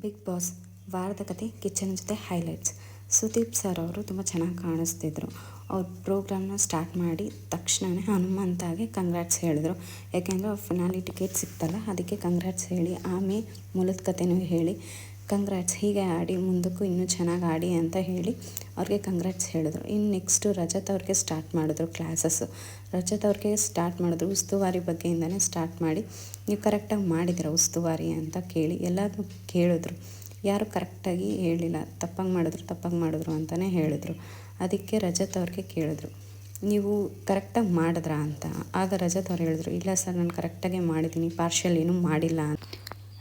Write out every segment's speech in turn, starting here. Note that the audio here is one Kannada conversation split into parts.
ಬಿಗ್ ಬಾಸ್ ವಾರದ ಕತೆ, ಕಿಚನ್ ಜೊತೆ ಹೈಲೈಟ್ಸ್. ಸುದೀಪ್ ಸರ್ ಅವರು ತುಂಬ ಚೆನ್ನಾಗಿ ಕಾಣಿಸ್ತಿದ್ರು. ಅವ್ರ ಪ್ರೋಗ್ರಾಮ್ನ ಸ್ಟಾರ್ಟ್ ಮಾಡಿ ತಕ್ಷಣವೇ ಹನುಮಂತಾಗೆ ಕಂಗ್ರಾಟ್ಸ್ ಹೇಳಿದ್ರು. ಯಾಕೆಂದರೆ ಅವ್ರ ಫಿನಾಲಿ ಟಿಕೆಟ್ ಸಿಕ್ತಲ್ಲ, ಅದಕ್ಕೆ ಕಂಗ್ರಾಟ್ಸ್ ಹೇಳಿ, ಆಮೇಲೆ ಮೂಲದ ಕತೆನೂ ಹೇಳಿ. ಕಂಗ್ರಾಟ್ಸ್ ಹೀಗೆ ಆಡಿ, ಮುಂದಕ್ಕೂ ಇನ್ನೂ ಚೆನ್ನಾಗಿ ಆಡಿ ಅಂತ ಹೇಳಿ ಅವ್ರಿಗೆ ಕಂಗ್ರಾಟ್ಸ್ ಹೇಳಿದ್ರು. ಇನ್ನು ನೆಕ್ಸ್ಟು ರಜತ್ ಅವ್ರಿಗೆ ಸ್ಟಾರ್ಟ್ ಮಾಡಿದ್ರು ಕ್ಲಾಸಸ್ಸು ರಜತ್ ಅವ್ರಿಗೆ ಸ್ಟಾರ್ಟ್ ಮಾಡಿದ್ರು, ಉಸ್ತುವಾರಿ ಬಗ್ಗೆಯಿಂದನೇ ಸ್ಟಾರ್ಟ್ ಮಾಡಿ, ನೀವು ಕರೆಕ್ಟಾಗಿ ಮಾಡಿದಿರ ಉಸ್ತುವಾರಿ ಅಂತ ಕೇಳಿ ಎಲ್ಲರೂ ಕೇಳಿದ್ರು. ಯಾರು ಕರೆಕ್ಟಾಗಿ ಹೇಳಿಲ್ಲ, ತಪ್ಪಾಗಿ ಮಾಡಿದ್ರು ತಪ್ಪಾಗಿ ಮಾಡಿದ್ರು ಅಂತಲೇ ಹೇಳಿದ್ರು. ಅದಕ್ಕೆ ರಜತ್ ಅವ್ರಿಗೆ ಕೇಳಿದ್ರು, ನೀವು ಕರೆಕ್ಟಾಗಿ ಮಾಡಿದ್ರಾ ಅಂತ. ಆಗ ರಜತ್ ಅವ್ರು ಹೇಳಿದ್ರು, ಇಲ್ಲ ಸರ್, ನಾನು ಕರೆಕ್ಟಾಗೆ ಮಾಡಿದ್ದೀನಿ ಪಾರ್ಷಲ್ ಏನೂ ಮಾಡಿಲ್ಲ ಅಂತ.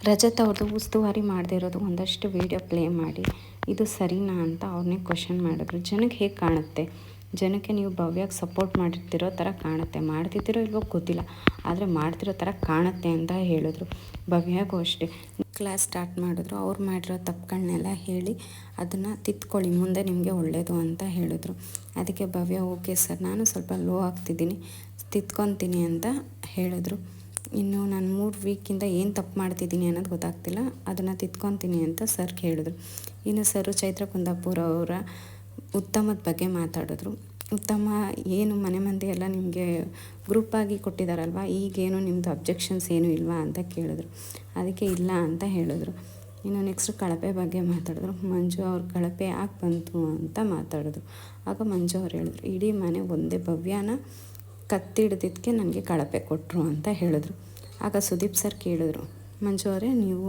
ರಜತ್ ಅವ್ರದ್ದು ಉಸ್ತುವಾರಿ ಮಾಡದೇ ಇರೋದು ಒಂದಷ್ಟು ವೀಡಿಯೋ ಪ್ಲೇ ಮಾಡಿ. ಇದು ಸರಿನಾ ಅಂತ ಅವ್ರನ್ನೇ ಕ್ವಶನ್ ಮಾಡಿದ್ರು. ಜನಕ್ಕೆ ಹೇಗೆ ಕಾಣುತ್ತೆ? ಜನಕ್ಕೆ ನೀವು ಭವ್ಯಾಗಿ ಸಪೋರ್ಟ್ ಮಾಡಿರ್ತಿರೋ ಥರ ಕಾಣುತ್ತೆ. ಮಾಡ್ತಿದ್ದೀರೋ ಇಲ್ವೋ ಗೊತ್ತಿಲ್ಲ. ಆದರೆ ಮಾಡ್ತಿರೋ ಥರ ಕಾಣುತ್ತೆ ಅಂತ ಹೇಳಿದ್ರು. ಭವ್ಯಾಗೂ ಅಷ್ಟೇ. ಕ್ಲಾಸ್ ಸ್ಟಾರ್ಟ್ ಮಾಡಿದ್ರು. ಅವ್ರು ಮಾಡಿರೋ ತಪ್ಪುಗಳನ್ನೆಲ್ಲ ಹೇಳಿ ಅದನ್ನು ತಿತ್ಕೊಳ್ಳಿ ಮುಂದೆ ನಿಮಗೆ ಒಳ್ಳೆಯದು ಅಂತ ಹೇಳಿದ್ರು. ಅದಕ್ಕೆ ಭವ್ಯ, ಓಕೆ ಸರ್. ನಾನು ಸ್ವಲ್ಪ ಲೋ ಆಗ್ತಿದ್ದೀನಿ. ತಿತ್ಕೊತೀನಿ ಅಂತ ಹೇಳಿದ್ರು. ಇನ್ನು ನಾನು ಮೂರು ವೀಕಿಂದ ಏನು ತಪ್ಪು ಮಾಡ್ತಿದ್ದೀನಿ ಅನ್ನೋದು ಗೊತ್ತಾಗ್ತಿಲ್ಲ. ಅದನ್ನು ತಿದ್ಕೊತೀನಿ ಅಂತ ಸರ್ ಹೇಳಿದ್ರು ಇನ್ನು ಸರ್ ಚೈತ್ರ ಕುಂದಾಪುರ ಅವರ ಉತ್ತಮದ ಬಗ್ಗೆ ಮಾತಾಡಿದ್ರು. ಉತ್ತಮ ಏನು ಮನೆ ಮಂದಿ ಎಲ್ಲ ನಿಮಗೆ ಗ್ರೂಪಾಗಿ ಕೊಟ್ಟಿದ್ದಾರಲ್ವ ಈಗೇನು ನಿಮ್ಮದು ಅಬ್ಜೆಕ್ಷನ್ಸ್ ಏನು ಇಲ್ವಾ ಅಂತ ಕೇಳಿದ್ರು. ಅದಕ್ಕೆ ಇಲ್ಲ ಅಂತ ಹೇಳಿದ್ರು. ಇನ್ನು ನೆಕ್ಸ್ಟ್ ಕಳಪೆ ಬಗ್ಗೆ ಮಾತಾಡಿದ್ರು. ಮಂಜು ಅವ್ರ ಕಳಪೆ ಯಾಕೆ ಬಂತು ಅಂತ ಮಾತಾಡಿದ್ರು. ಆಗ ಮಂಜು ಅವ್ರು ಹೇಳಿದ್ರು, ಇಡೀ ಮನೆ ಒಂದೇ ಭವ್ಯನ? ಕತ್ತಿಡ್ದಿದ್ದಕ್ಕೆ ನನಗೆ ಕಳಪೆ ಕೊಟ್ಟರು ಅಂತ ಹೇಳಿದ್ರು. ಆಗ ಸುದೀಪ್ ಸರ್ ಕೇಳಿದ್ರು, ಮಂಜು ಅವರೇ, ನೀವು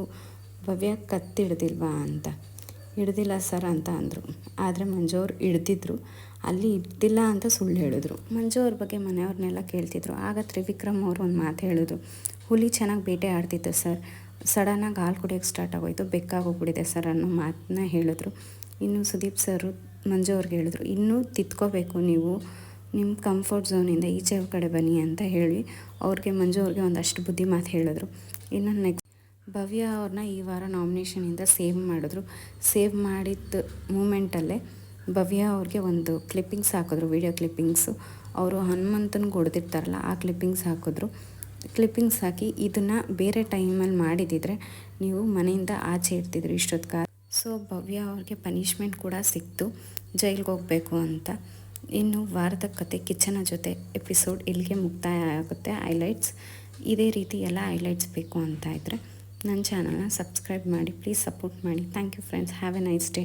ಭವ್ಯ ಕತ್ತಿಡ್ದಿಲ್ವಾ ಅಂತ? ಹಿಡ್ದಿಲ್ಲ ಸರ್ ಅಂತ ಅಂದರು. ಆದರೆ ಮಂಜು ಅವರು ಹಿಡ್ದಿದ್ರು ಅಲ್ಲಿ ಇದ್ದಿಲ್ಲ ಅಂತ ಸುಳ್ಳು ಹೇಳಿದ್ರು. ಮಂಜು ಅವ್ರ ಬಗ್ಗೆ ಮನೆಯವ್ರನ್ನೆಲ್ಲ ಕೇಳ್ತಿದ್ರು. ಆಗ ತ್ರಿವಿಕ್ರಮ್ ಅವರು ಒಂದು ಮಾತು ಹೇಳಿದ್ರು, ಹುಲಿ ಚೆನ್ನಾಗಿ ಬೇಟೆ ಆಡ್ತಿತ್ತು ಸರ್. ಸಡನ್ನಾಗಿ ಹಾಲು ಕುಡಿಯೋಕ್ಕೆ ಸ್ಟಾರ್ಟ್ ಆಗೋಯ್ತು. ಬೆಕ್ಕಾಗೋಗ್ಬಿಟ್ಟಿದೆ ಸರ್ ಅನ್ನೋ ಮಾತನ್ನ ಹೇಳಿದ್ರು. ಇನ್ನು ಸುದೀಪ್ ಸರು ಮಂಜು ಅವ್ರಿಗೆ ಹೇಳಿದ್ರು, ಇನ್ನೂ ತಿತ್ಕೋಬೇಕು ನೀವು. ನಿಮ್ಮ ಕಂಫರ್ಟ್ ಝೋನಿಂದ ಈಚೆ ಕಡೆ ಬನ್ನಿ ಅಂತ ಹೇಳಿ ಅವ್ರಿಗೆ ಮಂಜು ಅವ್ರಿಗೆ ಒಂದಷ್ಟು ಬುದ್ಧಿ ಮಾತು ಹೇಳಿದ್ರು. ಇನ್ನೊಂದು ನೆಕ್ಸ್ಟ್ ಭವ್ಯ ಅವ್ರನ್ನ ಈ ವಾರ ನಾಮಿನೇಷನಿಂದ ಸೇವ್ ಮಾಡಿದ್ರು. ಸೇವ್ ಮಾಡಿದ್ದ ಮೂಮೆಂಟಲ್ಲೇ ಭವ್ಯ ಅವ್ರಿಗೆ ಒಂದು ಕ್ಲಿಪ್ಪಿಂಗ್ಸ್ ಹಾಕಿದ್ರು ವಿಡಿಯೋ ಕ್ಲಿಪ್ಪಿಂಗ್ಸು ಅವರು ಹನುಮಂತನ ಹೊಡೆದಿರ್ತಾರಲ್ಲ ಆ ಕ್ಲಿಪ್ಪಿಂಗ್ಸ್ ಹಾಕಿದ್ರು. ಕ್ಲಿಪ್ಪಿಂಗ್ಸ್ ಹಾಕಿ ಇದನ್ನು ಬೇರೆ ಟೈಮಲ್ಲಿ ಮಾಡಿದಿದ್ರೆ ನೀವು ಮನೆಯಿಂದ ಆಚೆ ಇರ್ತಿದ್ರು ಇಷ್ಟೊತ್ತು ಕಾಲ ಸೊ ಭವ್ಯ ಅವ್ರಿಗೆ ಪನಿಷ್ಮೆಂಟ್ ಕೂಡ ಸಿಕ್ತು. ಜೈಲಿಗೆ ಹೋಗಬೇಕು ಅಂತ. ಇನ್ನು ವಾರದ ಕತೆ ಕಿಚನ ಜೊತೆ ಎಪಿಸೋಡ್ ಇಲ್ಲಿಗೆ ಮುಕ್ತಾಯ ಆಗುತ್ತೆ. ಹೈಲೈಟ್ಸ್ ಇದೇ ರೀತಿ ಎಲ್ಲ ಹೈಲೈಟ್ಸ್ ಬೇಕು ಅಂತ ಇದ್ದರೆ ನನ್ನ ಚಾನಲ್ನ ಸಬ್ಸ್ಕ್ರೈಬ್ ಮಾಡಿ ಪ್ಲೀಸ್ ಸಪೋರ್ಟ್ ಮಾಡಿ. Thank you friends have a nice day